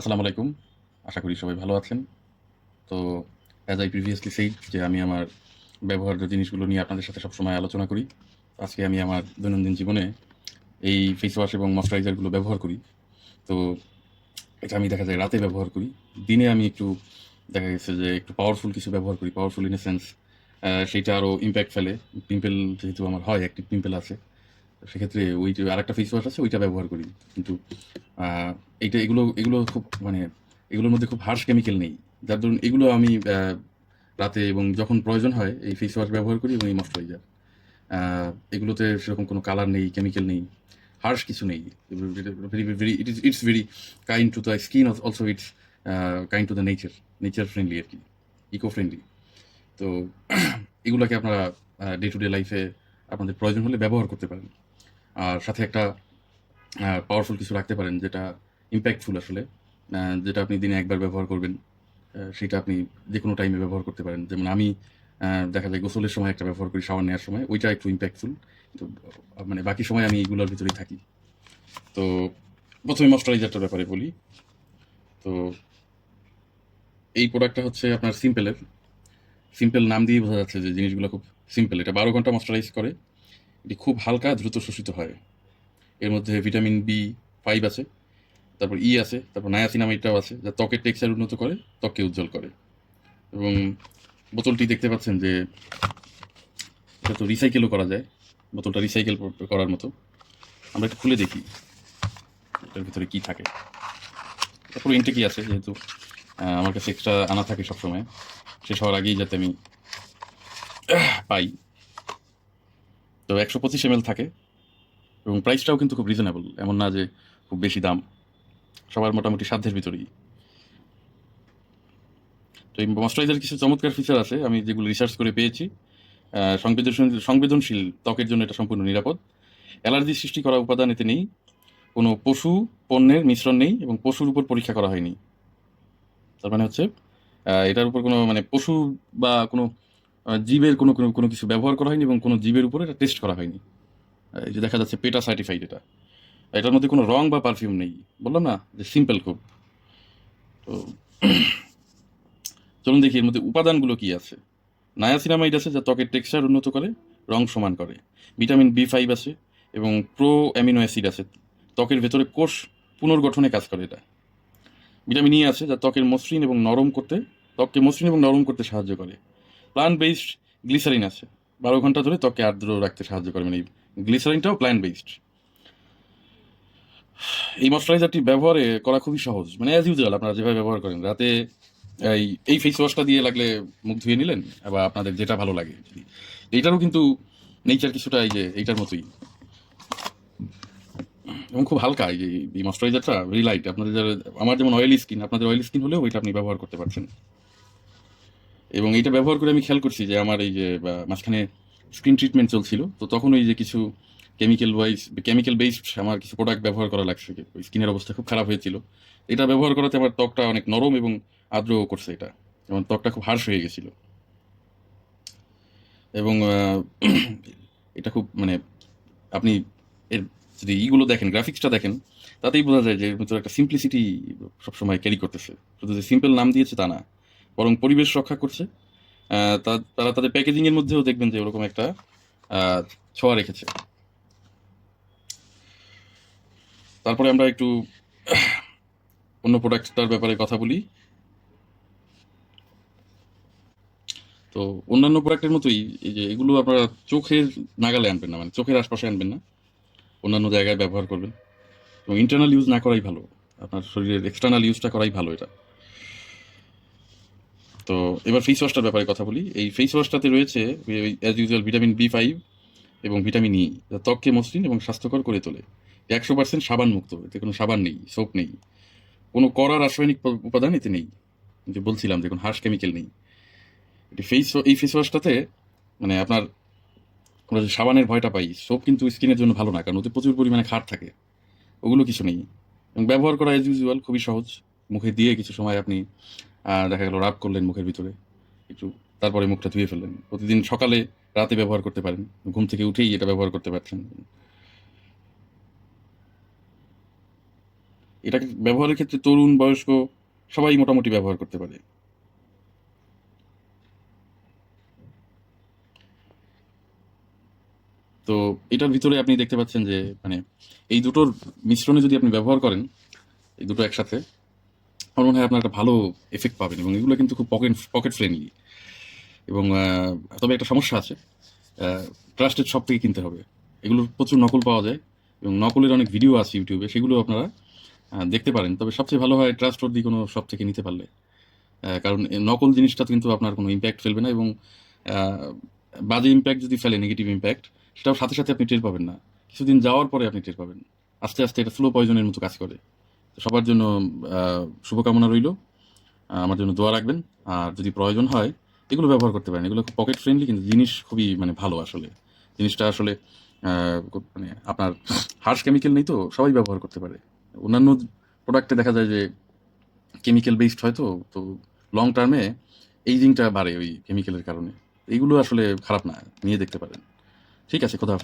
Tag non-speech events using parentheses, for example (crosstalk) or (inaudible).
আসসালামু আলাইকুম। আশা করি সবাই ভালো আছেন। তো অ্যাজ আই প্রিভিয়াসলি সেই যে আমি আমার ব্যবহার্য জিনিসগুলো নিয়ে আপনাদের সাথে সবসময় আলোচনা করি, আজকে আমি আমার দৈনন্দিন জীবনে এই ফেস ওয়াশ এবং ময়শ্চারাইজারগুলো ব্যবহার করি। তো, এটা আমি দেখা যায় রাতে ব্যবহার করি। দিনে আমি একটু, দেখা গেছে যে একটু পাওয়ারফুল কিছু ব্যবহার করি পাওয়ারফুল ইন এ সেন্স সেইটা আরও ইম্প্যাক্ট ফেলে। পিম্পল যেহেতু আমার হয় একটি পিম্পল আছে। সেক্ষেত্রে ওই যে আরেকটা ফেস ওয়াশ আছে, ওইটা ব্যবহার করি। কিন্তু এইটা, এগুলো এগুলো খুব মানে এগুলোর মধ্যে খুব হার্শ কেমিক্যাল নেই। যার ধরুন, এগুলো আমি রাতে এবং যখন প্রয়োজন হয়, এই ফেস ওয়াশ ব্যবহার করি এবং এই ময়শ্চারাইজার এগুলোতে সেরকম কোনো কালার নেই কেমিক্যাল নেই হার্শ কিছু নেই। Very very it is it's very kind to the skin also it's kind to the nature nature friendly আর কি ইকো ফ্রেন্ডলি তো, (clears throat) এগুলোকে আপনারা ডে টু ডে লাইফে আপনাদের প্রয়োজন হলে ব্যবহার করতে পারেন। আর সাথে একটা পাওয়ারফুল কিছু রাখতে পারেন যেটা ইম্প্যাক্টফুল আসলে। যেটা আপনি দিনে একবার ব্যবহার করবেন সেটা আপনি যে কোনো টাইমে ব্যবহার করতে পারেন। যেমন আমি দেখা যায় গোসলের সময় একটা ব্যবহার করি শাওয়ার নেওয়ার সময়, ওইটা একটু ইম্প্যাক্টফুল তো মানে বাকি সময় আমি এগুলোর ভিতরেই থাকি। তো, প্রথমে ময়শ্চারাইজারটার ব্যাপারে বলি। তো, এই প্রোডাক্টটা হচ্ছে আপনার সিম্পলের সিম্পল নাম দিয়ে বোঝা যাচ্ছে যে জিনিসগুলো খুব সিম্পল এটা বারো ঘণ্টা ময়শ্চারাইজ করে। এটি খুব হালকা, দ্রুত শোষিত হয়। এর মধ্যে ভিটামিন বি ফাইভ আছে, তারপর ই আছে, তারপর নায়াসিনামাইডটাও আছে, যা ত্বকের টেক্সচার উন্নত করে, ত্বককে উজ্জ্বল করে। এবং বোতলটি দেখতে পাচ্ছেন যে এটা তো রিসাইকেলও করা যায়, বোতলটা রিসাইকেল করার মতো। আমরা একটু খুলে দেখি এটার ভিতরে কী থাকে। তারপর ইনটেকই আছে, যেহেতু আমার কাছে এক্সট্রা আনা থাকে সবসময়। শেষ হওয়ার আগেই যাতে আমি পাই। তো একশো পঁচিশ এম থাকে এবং প্রাইসটাও কিন্তু খুব রিজনেবল এমন না যে খুব বেশি দাম। সবার মোটামুটি সাধ্যের ভিতরেই। তো এই ময়শ্চারাইজার কিছু চমৎকার ফিচার আছে, আমি যেগুলো রিসার্চ করে পেয়েছি। সংবেদনশীল সংবেদনশীল ত্বকের জন্য এটা সম্পূর্ণ নিরাপদ। অ্যালার্জি সৃষ্টি করা উপাদান এতে নেই। কোনো পশু পণ্যের মিশ্রণ নেই এবং পশুর উপর পরীক্ষা করা হয়নি। তার মানে হচ্ছে এটার উপর কোনো মানে পশু বা কোনো জীবের কোনো কোনো কোনো কিছু ব্যবহার করা হয়নি এবং কোনো জীবের উপর এটা টেস্ট করা হয়নি। এই যে দেখা যাচ্ছে পেটা সার্টিফাইড এটা। এটার মধ্যে কোনো রং বা পারফিউম নেই। বললাম না যে সিম্পল খুব। তো (clears throat) চলুন দেখি এর মধ্যে উপাদানগুলো কী আছে। নায়াসিনামাইড আছে যা ত্বকের টেক্সচার উন্নত করে, রং সমান করে। ভিটামিন বি ফাইভ আছে এবং প্রো অ্যামিনো অ্যাসিড আছে। ত্বকের ভেতরে কোষ পুনর্গঠনে কাজ করে এটা। ভিটামিন ই আছে যা ত্বকের মসৃণ এবং নরম করতে, ত্বককে মসৃণ এবং নরম করতে সাহায্য করে। প্লান্ট বেসড গ্লিসারিন আছে। বারো ঘণ্টা ধরে ত্বককে আর্দ্র রাখতে সাহায্য করে মানে গ্লিসারিনটাও প্ল্যান্ট বেসড এই ময়শ্চারাইজারটি ব্যবহারে করা খুবই সহজ মানে অ্যাজ ইউজুয়াল আপনারা যেভাবে ব্যবহার করেন। রাতে এই এই ফেস ওয়াশটা দিয়ে লাগলে মুখ ধুয়ে নিলেন বা আপনাদের যেটা ভালো লাগে। এইটারও কিন্তু নেচার কিছুটা এই যে, এইটার মতোই। এবং খুব হালকা এই যে, এই ময়শ্চারাইজারটা ভেরি লাইট আপনাদের যারা, আমার যেমন অয়েলি স্কিন আপনাদের অয়েলি স্কিন হলেও ওইটা আপনি ব্যবহার করতে পারছেন। এবং এইটা ব্যবহার করে আমি খেয়াল করছি যে আমার এই যে মাঝখানে স্কিন ট্রিটমেন্ট চলছিল। তো তখন ওই যে কিছু কেমিক্যাল ওয়াইজ কেমিক্যাল বেসড আমার কিছু প্রোডাক্ট ব্যবহার করা লাগছে। ওই স্কিনের অবস্থা খুব খারাপ হয়েছিল। এটা ব্যবহার করাতে আমার ত্বকটা অনেক নরম এবং আর্দ্র করছে এটা। যেমন ত্বকটা খুব হার্শ হয়ে গেছিল। এবং (clears throat) এটা খুব মানে আপনি এর যদি ইগুলো দেখেন গ্রাফিক্সটা দেখেন, তাতেই বোঝা যায় যে একটা সিম্পলিসিটি সবসময় ক্যারি করতেছে। শুধু যে সিম্পল নাম দিয়েছে তা না। বরং পরিবেশ রক্ষা করছে। তারা তাদের প্যাকেজিংয়ের মধ্যেও দেখবেন যে ওরকম একটা ছোঁয়া রেখেছে। তারপরে আমরা একটু, অন্য প্রোডাক্টটার ব্যাপারে কথা বলি। তো অন্যান্য প্রোডাক্টের মতোই, এই যে এগুলো আপনারা চোখের নাগালে আনবেন না মানে চোখের আশপাশে আনবেন না। অন্যান্য জায়গায় ব্যবহার করবেন। এবং ইন্টারনাল ইউজ না করাই ভালো। আপনার শরীরের এক্সটার্নাল ইউজটা করাই ভালো এটা। তো এবার ফেস ওয়াশটার ব্যাপারে কথা বলি। এই ফেস ওয়াশটাতে রয়েছে as usual vitamin B five এবং ভিটামিন ই যা ত্বককে মসৃণ এবং স্বাস্থ্যকর করে তোলে। একশো পার্সেন্ট সাবান মুক্ত এতে কোনো সাবান নেই সোপ নেই। কোনো কড়া রাসায়নিক উপাদান এতে নেই। যে বলছিলাম যে কোনো হার্স কেমিক্যাল নেই। এটি ফেস এই ফেস ওয়াশটাতে মানে আপনার, আমরা যে সাবানের ভয়টা পাই সোপ কিন্তু স্কিনের জন্য ভালো না, কারণ ওতে প্রচুর পরিমাণে খাট থাকে। ওগুলো কিছু নেই। এবং ব্যবহার করা এজ ইউজুয়াল খুবই সহজ। মুখে দিয়ে কিছু সময় আপনি দেখা গেল রাব করলেন মুখের ভিতরে। একটু তারপরে মুখটা ধুয়ে ফেললেন। প্রতিদিন সকালে রাতে ব্যবহার করতে পারেন। ঘুম থেকে উঠেই এটা ব্যবহার করতে পারছেন এটাকে ব্যবহারের ক্ষেত্রে তরুণ, বয়স্ক সবাই মোটামুটি ব্যবহার করতে পারে। তো এটার ভিতরে আপনি দেখতে পাচ্ছেন যে মানে এই দুটোর মিশ্রণে যদি আপনি ব্যবহার করেন, এই দুটো একসাথে আমার মনে হয় আপনার একটা ভালো এফেক্ট পাবেন এবং এগুলো কিন্তু খুব পকেট পকেট ফ্রেন্ডলি এবং তবে একটা সমস্যা আছে ট্রাস্টেড শপ থেকে কিনতে হবে। এগুলোর প্রচুর নকল পাওয়া যায় এবং নকলের অনেক ভিডিও আছে ইউটিউবে সেগুলো আপনারা দেখতে পারেন। তবে সবচেয়ে ভালো হয় ট্রাস্ট দি কোনো শপ থেকে নিতে পারলে। কারণ নকল জিনিসটা কিন্তু আপনার কোনো ইম্প্যাক্ট ফেলবে না এবং বাজে ইম্প্যাক্ট যদি ফেলে নেগেটিভ ইম্প্যাক্ট সেটাও সাথে সাথে আপনি টের পাবেন না। কিছুদিন যাওয়ার পরে আপনি টের পাবেন। আস্তে আস্তে এটা স্লো পয়জনের মতো কাজ করে। সবার জন্য শুভকামনা রইল। আমার জন্য দোয়া রাখবেন। আর যদি প্রয়োজন হয়, এগুলো ব্যবহার করতে পারেন। এগুলো পকেট ফ্রেন্ডলি কিন্তু জিনিস খুবই মানে ভালো আসলে। জিনিসটা আসলে মানে আপনার হার্স কেমিক্যাল নেই তো, সবাই ব্যবহার করতে পারে। অন্যান্য প্রোডাক্টে দেখা যায় যে কেমিক্যাল বেসড হয় তো তো লং টার্মে এইজিংটা বাড়ে ওই কেমিক্যালের কারণে। এইগুলো আসলে খারাপ না, নিয়ে দেখতে পারেন। ঠিক আছে, খোদা